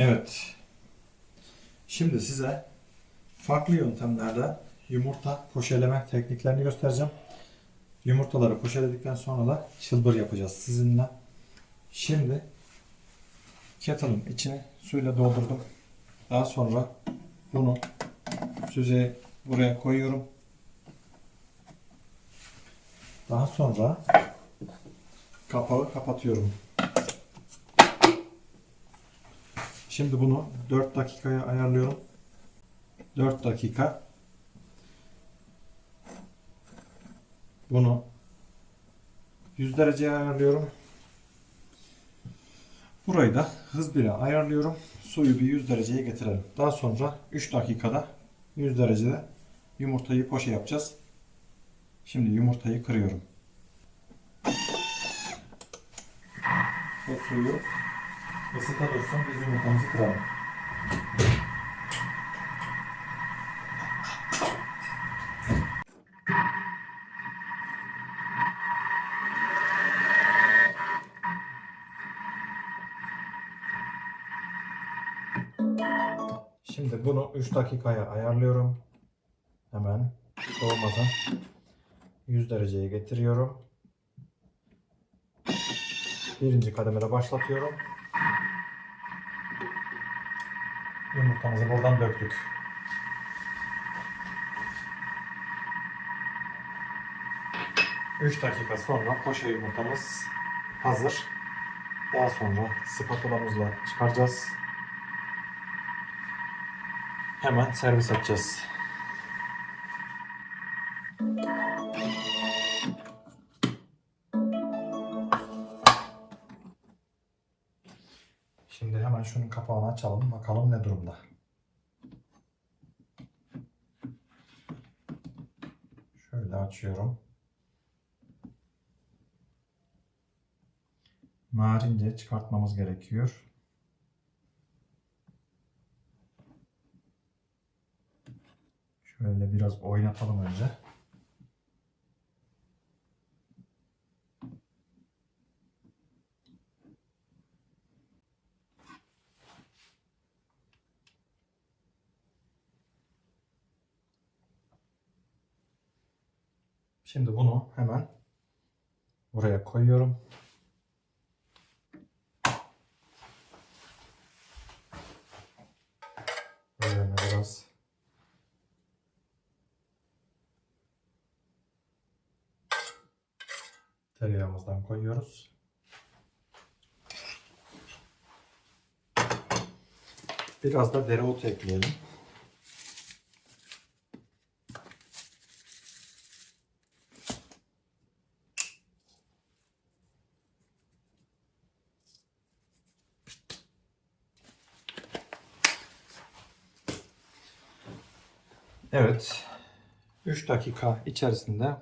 Evet. Şimdi size farklı yöntemlerde yumurta poşeleme tekniklerini göstereceğim. Yumurtaları poşeledikten sonra da çılbır yapacağız sizinle. Şimdi kettle'ın içini suyla doldurdum. Daha sonra bunu süzeye buraya koyuyorum. Daha sonra kapağı kapatıyorum. Şimdi bunu 4 dakikaya ayarlıyorum. 4 dakika. Bunu 100 dereceye ayarlıyorum. Burayı da hız 1'e ayarlıyorum. Suyu bir 100 dereceye getirelim. Daha sonra 3 dakikada 100 derecede yumurtayı poşe yapacağız. Şimdi yumurtayı kırıyorum. Bu suyu ısıta dursun biz yumurtamızı kıralım. Şimdi bunu 3 dakikaya ayarlıyorum. Hemen soğumadan 100 dereceye getiriyorum. Birinci kademede başlatıyorum. Yumurtamızı buradan döktük. Üç dakika sonra poşe yumurtamız hazır. Daha sonra spatulamızla çıkaracağız. Hemen servis edeceğiz. Açalım. Bakalım ne durumda. Şöyle açıyorum. Narince çıkartmamız gerekiyor. Şöyle biraz oynatalım önce. Şimdi bunu hemen buraya koyuyorum. Üzerine biraz tereyağımızdan koyuyoruz. Biraz da dereotu ekleyelim. Evet. 3 dakika içerisinde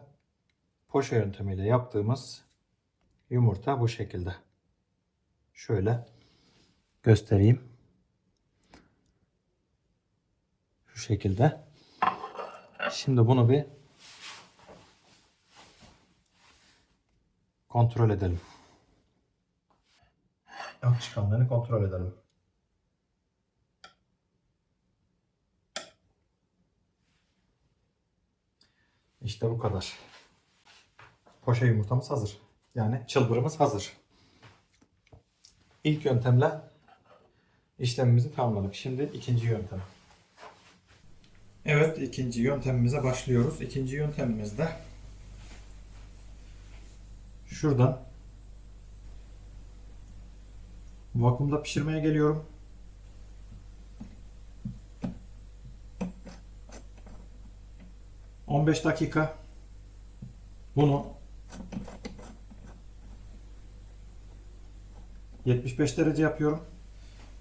poşe yöntemiyle yaptığımız yumurta bu şekilde. Şöyle göstereyim. Şu şekilde. Şimdi bunu bir kontrol edelim. Akışkanlığını kontrol edelim. İşte bu kadar. Poşe yumurtamız hazır. Yani çılbırımız hazır. İlk yöntemle işlemimizi tamamladık. Şimdi ikinci yöntem. Evet ikinci yöntemimize başlıyoruz. İkinci yöntemimizde şuradan vakumda pişirmeye geliyorum. ...15 dakika... ...bunu... ...75 derece yapıyorum.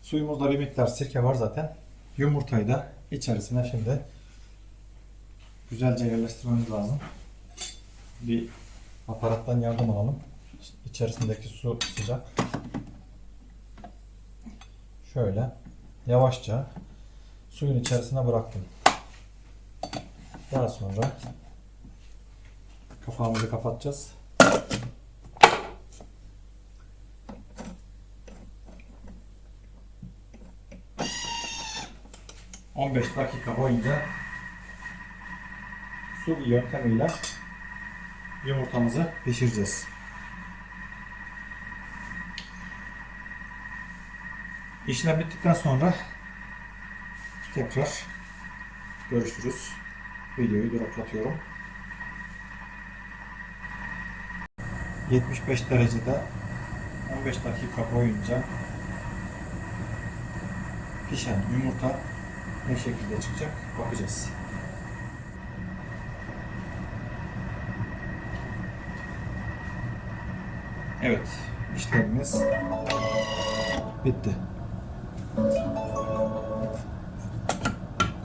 Suyumuzda bir miktar sirke var zaten. Yumurtayı da içerisine şimdi... ...güzelce yerleştirmemiz lazım. Bir aparattan yardım alalım. İçerisindeki su sıcak. Şöyle yavaşça suyun içerisine bıraktım. Daha sonra kapağımızı kapatacağız. 15 dakika boyunca su yöntemiyle yumurtamızı pişireceğiz. İşlem bittikten sonra tekrar görüşürüz. Videoyu duraklatıyorum. 75 derecede 15 dakika boyunca pişen yumurta ne şekilde çıkacak bakacağız. Evet, işlemimiz bitti.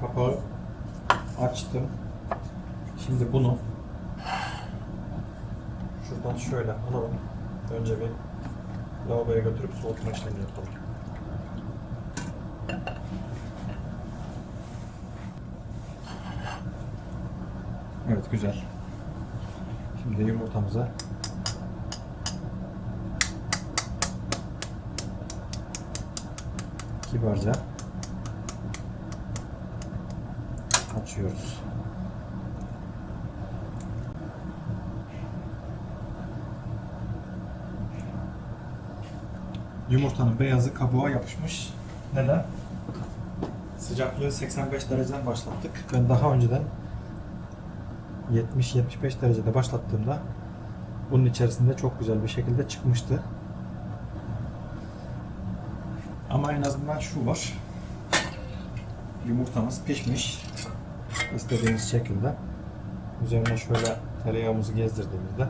Kapağı açtım. Şimdi bunu şuradan şöyle alalım. Önce bir lavaboya götürüp soğutma işlemi yapalım. Evet güzel. Şimdi yumurtamıza kibarca açıyoruz. Yumurtanın beyazı kabuğa yapışmış. Neden? Sıcaklığı 85 dereceden başlattık. Ben daha önceden 70-75 derecede başlattığımda bunun içerisinde çok güzel bir şekilde çıkmıştı. Ama en azından şu var. Yumurtamız pişmiş. İstediğimiz şekilde. Üzerine şöyle tereyağımızı gezdirdiğimizde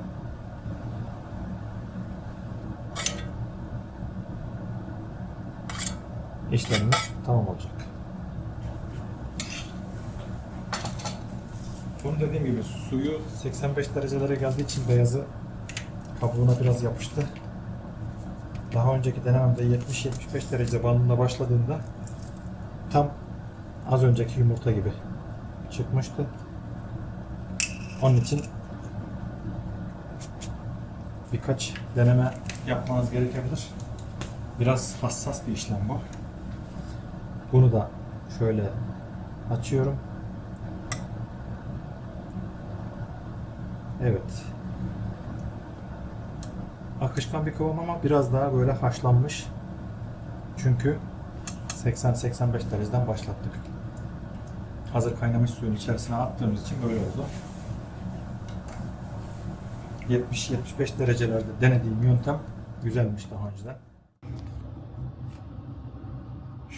işlemimiz tamam olacak. Bunu dediğim gibi suyu 85 derecelere geldiği için beyazı kabuğuna biraz yapıştı. Daha önceki denememde 70-75 derece bandında başladığında tam az önceki yumurta gibi çıkmıştı. Onun için birkaç deneme yapmanız gerekebilir. Biraz hassas bir işlem bu. Bunu da şöyle açıyorum. Evet. Akışkan bir kıvam ama biraz daha böyle haşlanmış. Çünkü 80-85 dereceden başlattık. Hazır kaynamış suyun içerisine attığımız için böyle oldu. 70-75 derecelerde denediğim yöntem güzelmiş daha önceden.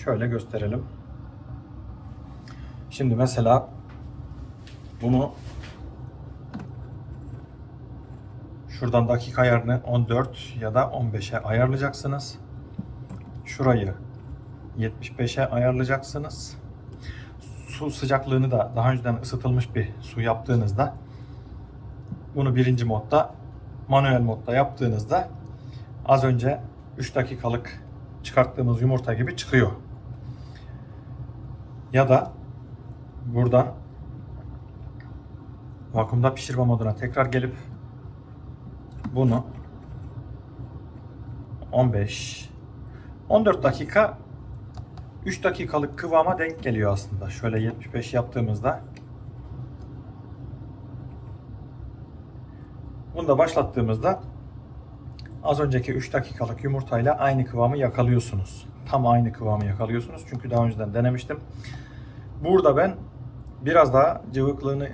Şöyle gösterelim. Şimdi mesela bunu şuradan dakika ayarını 14 ya da 15'e ayarlayacaksınız. Şurayı 75'e ayarlayacaksınız. Su sıcaklığını da daha önceden ısıtılmış bir su yaptığınızda bunu birinci modda manuel modda yaptığınızda az önce 3 dakikalık çıkarttığımız yumurta gibi çıkıyor. Ya da buradan vakumda pişirme moduna tekrar gelip bunu 15 14 dakika 3 dakikalık kıvama denk geliyor aslında. Şöyle 75 yaptığımızda bunu da başlattığımızda az önceki 3 dakikalık yumurtayla aynı kıvamı yakalıyorsunuz. Tam aynı kıvamı yakalıyorsunuz. Çünkü daha önceden denemiştim. Burada ben biraz daha cıvıklığını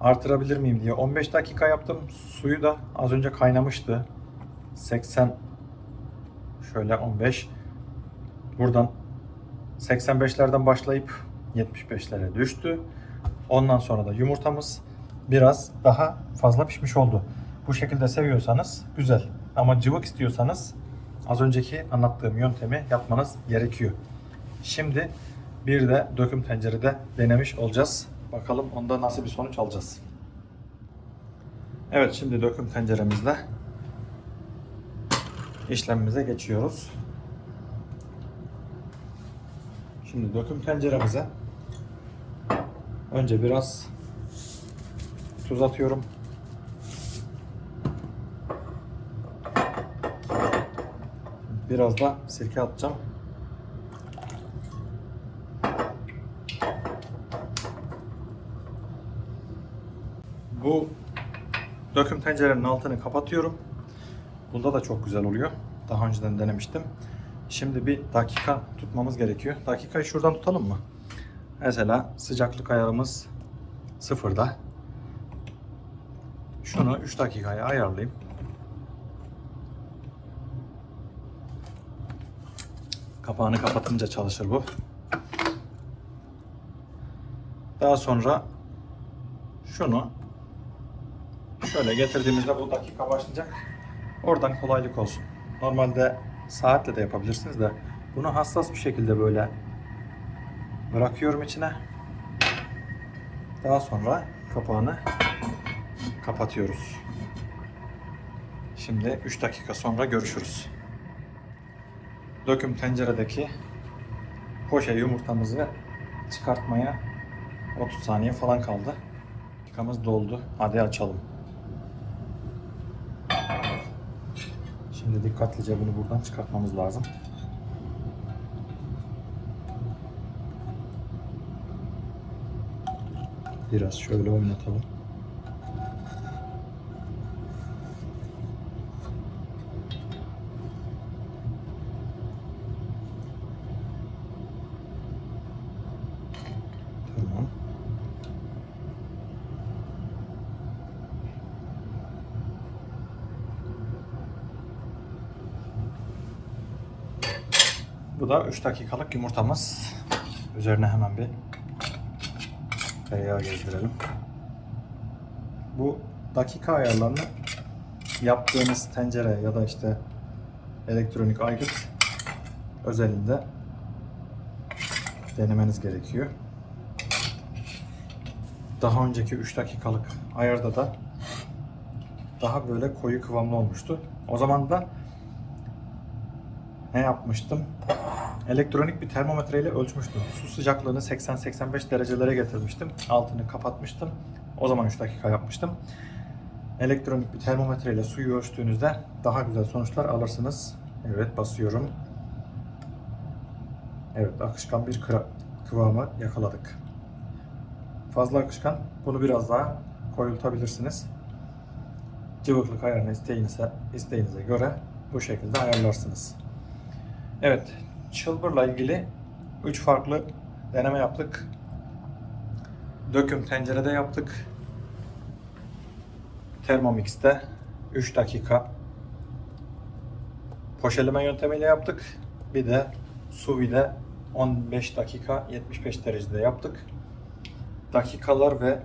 artırabilir miyim diye 15 dakika yaptım. Suyu da az önce kaynamıştı. 80 şöyle 15 buradan 85'lerden başlayıp 75'lere düştü. Ondan sonra da yumurtamız biraz daha fazla pişmiş oldu. Bu şekilde seviyorsanız güzel. Ama cıvık istiyorsanız az önceki anlattığım yöntemi yapmanız gerekiyor. Şimdi bir de döküm tencerede denemiş olacağız. Bakalım onda nasıl bir sonuç alacağız. Evet şimdi döküm tenceremizde işlemimize geçiyoruz. Şimdi döküm tenceremize önce biraz tuz atıyorum. Biraz da sirke atacağım. Bu döküm tencerenin altını kapatıyorum. Bunda da çok güzel oluyor. Daha önceden denemiştim. Şimdi bir dakika tutmamız gerekiyor. Dakikayı şuradan tutalım mı? Mesela sıcaklık ayarımız sıfırda. Şunu 3 dakikaya ayarlayayım. Kapağını kapatınca çalışır bu. Daha sonra şunu şöyle getirdiğimizde bu dakika başlayacak. Oradan kolaylık olsun. Normalde saatle de yapabilirsiniz de bunu hassas bir şekilde böyle bırakıyorum içine. Daha sonra kapağını kapatıyoruz. Şimdi 3 dakika sonra görüşürüz. Döküm tenceredeki poşe yumurtamızı çıkartmaya 30 saniye falan kaldı. Dakikamız doldu. Hadi açalım. Şimdi dikkatlice bunu buradan çıkartmamız lazım. Biraz şöyle oynatalım. Tamam. Bu da 3 dakikalık yumurtamız. Üzerine hemen bir tereyağı gezdirelim. Bu dakika ayarlarını yaptığınız tencere ya da işte elektronik aygıt özelinde denemeniz gerekiyor. Daha önceki 3 dakikalık ayarda da daha böyle koyu kıvamlı olmuştu. O zaman da ne yapmıştım? Elektronik bir termometreyle ölçmüştüm. Su sıcaklığını 80-85 derecelere getirmiştim. Altını kapatmıştım. O zaman 3 dakika yapmıştım. Elektronik bir termometreyle suyu ölçtüğünüzde daha güzel sonuçlar alırsınız. Evet basıyorum. Evet akışkan bir kıvamı yakaladık. Fazla akışkan. Bunu biraz daha koyultabilirsiniz. Cıvıklık ayarını isteğinize, isteğinize göre bu şekilde ayarlarsınız. Evet, çılbırla ilgili 3 farklı deneme yaptık. Döküm tencerede yaptık. Thermomix'te 3 dakika poşeleme yöntemiyle yaptık. Bir de sous vide 15 dakika 75 derecede yaptık. Dakikalar ve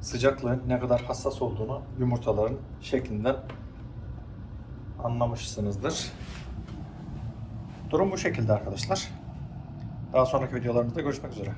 sıcaklığın ne kadar hassas olduğunu yumurtaların şeklinden anlamışsınızdır. Durum bu şekilde arkadaşlar. Daha sonraki videolarımızda görüşmek üzere.